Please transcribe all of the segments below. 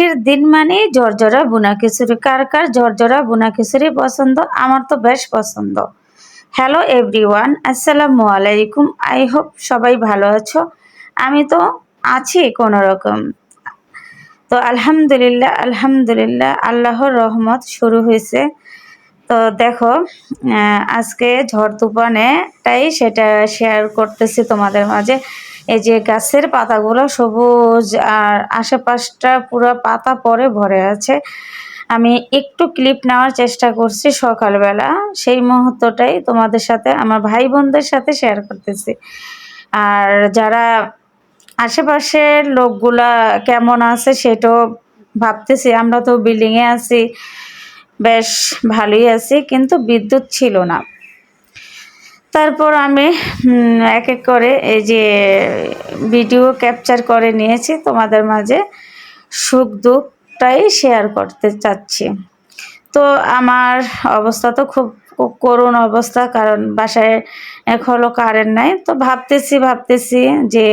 আজকের দিন মানে ঝরঝরা বুনা খিচুড়ি কার কার ঝরঝরা বুনা খিচুড়ি পছন্দ? আমার তো বেশ পছন্দ। হ্যালো এভরিওয়ান আসসালামু আলাইকুম। আই হোপ সবাই ভালো আছো। আমি তো আছি কোনো রকম তো আলহামদুলিল্লাহ আলহামদুলিল্লাহ, আল্লাহর রহমত শুরু হয়েছে। তো দেখো আজকে ঝড় তুফানে তাই সেটা শেয়ার করতেছি তোমাদের মাঝে। এই যে গাছের পাতাগুলো সবুজ আর আশেপাশটা পুরো পাতা পরে ভরে আছে। আমি একটু ক্লিপ নেওয়ার চেষ্টা করছি সকালবেলা। সেই মুহূর্তটাই তোমাদের সাথে, আমার ভাই বোনদের সাথে শেয়ার করতেছি। আর যারা আশেপাশের লোকগুলা কেমন আছে সেটাও ভাবতেছি। আমরা তো বিল্ডিংয়ে আছি, বেশ ভালোই আছি, কিন্তু বিদ্যুৎ ছিল না। তারপর আমি এক এক করে এই যে ভিডিও ক্যাপচার করে নিয়েছি তোমাদের মাঝে। সুখ দুঃখটাই শেয়ার করতে চাচ্ছি। তো আমার অবস্থা তো খুব করুণ অবস্থা, কারণ বাসায় হলো কারেন্ট নাই। তো ভাবতেছি ভাবতেছি যে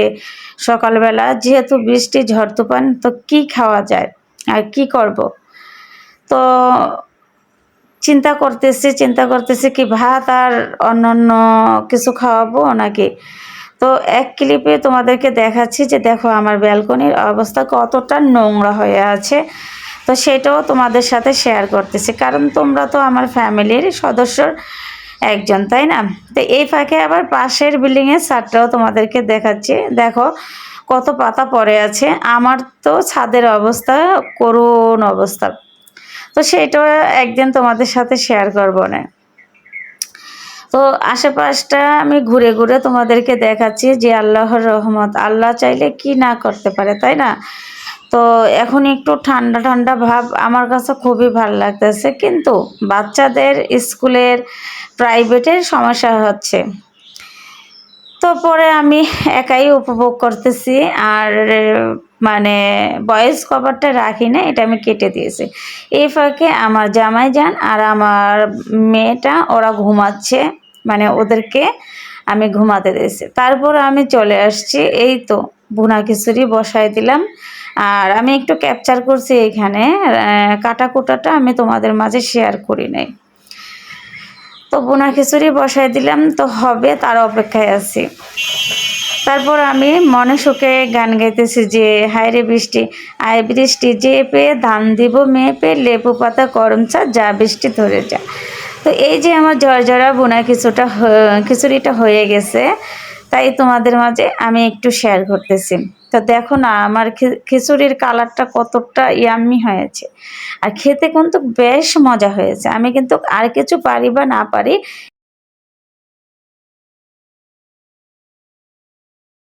সকালবেলা যেহেতু বৃষ্টি, ঝড় তুফান, তো কি খাওয়া যায় আর কি করব? তো চিন্তা করতেছি চিন্তা করতেছি কি ভাত আর অন্যান্য কিছু খাওয়াবো নাকি? তো এক ক্লিপে তোমাদেরকে দেখাচ্ছি যে দেখো আমার ব্যালকনির অবস্থা কতটা নোংরা হয়ে আছে। তো সেটাও তোমাদের সাথে শেয়ার করতেছি। কারণ তোমরা তো আমার ফ্যামিলির সদস্যর একজন, তাই না? তো এই ফাঁকে আবার পাশের বিল্ডিংয়ের ছাদটাও তোমাদেরকে দেখাচ্ছি। দেখো কত পাতা পড়ে আছে। আমার তো ছাদের অবস্থা করুণ অবস্থা। তো সেটাও একদিন তোমাদের সাথে শেয়ার করব না। তো আশেপাশটা আমি ঘুরে ঘুরে তোমাদেরকে দেখাচ্ছি যে আল্লাহর রহমত। আল্লাহ চাইলে কি না করতে পারে, তাই না? তো এখন একটু ঠান্ডা ঠান্ডা ভাব আমার কাছে খুবই ভালো লাগতেছে। কিন্তু বাচ্চাদের স্কুলের প্রাইভেটের সমস্যা হচ্ছে। তো পরে আমি একাই উপভোগ করতেছি আর মানে ভয়েস কভারটা রাখি না, এটা আমি কেটে দিয়েছি। এই ফাঁকে আমার জামাই যান আর আমার মেয়েটা, ওরা ঘুমাচ্ছে মানে ওদেরকে আমি ঘুমাতে দিয়েছি। তারপর আমি চলে আসছি, এই তো ভুনা খিচুড়ি বসাই দিলাম। আর আমি একটু ক্যাপচার করছি এখানে কাটা কুটাটা আমি তোমাদের মাঝে শেয়ার করি নাই। তো বোনা খিচুড়ি বসাই দিলাম, তো হবে, তার অপেক্ষায় আছি। তারপর আমি মনে সুখে গান গাইতেছি যে, হায় রে বৃষ্টি, আয় বৃষ্টি, যে পেয়ে ধান দিব, মেয়ে পেয়ে লেবু পাতা করম চা, যা বৃষ্টি ধরে যা। তো এই যে আমার ঝরঝরা বোনা কিছুটা খিচুড়িটা হয়ে গেছে তাই তোমাদের মাঝে আমি একটু শেয়ার করতেছি। তো দেখো না, আমার খিচুড়ির কালারটা কতটা ইয়াম্মি হয়েছে। আর খেতে কিন্তু বেশ মজা হয়েছে। আমি কিন্তু আর কিছু পারি বা না পারি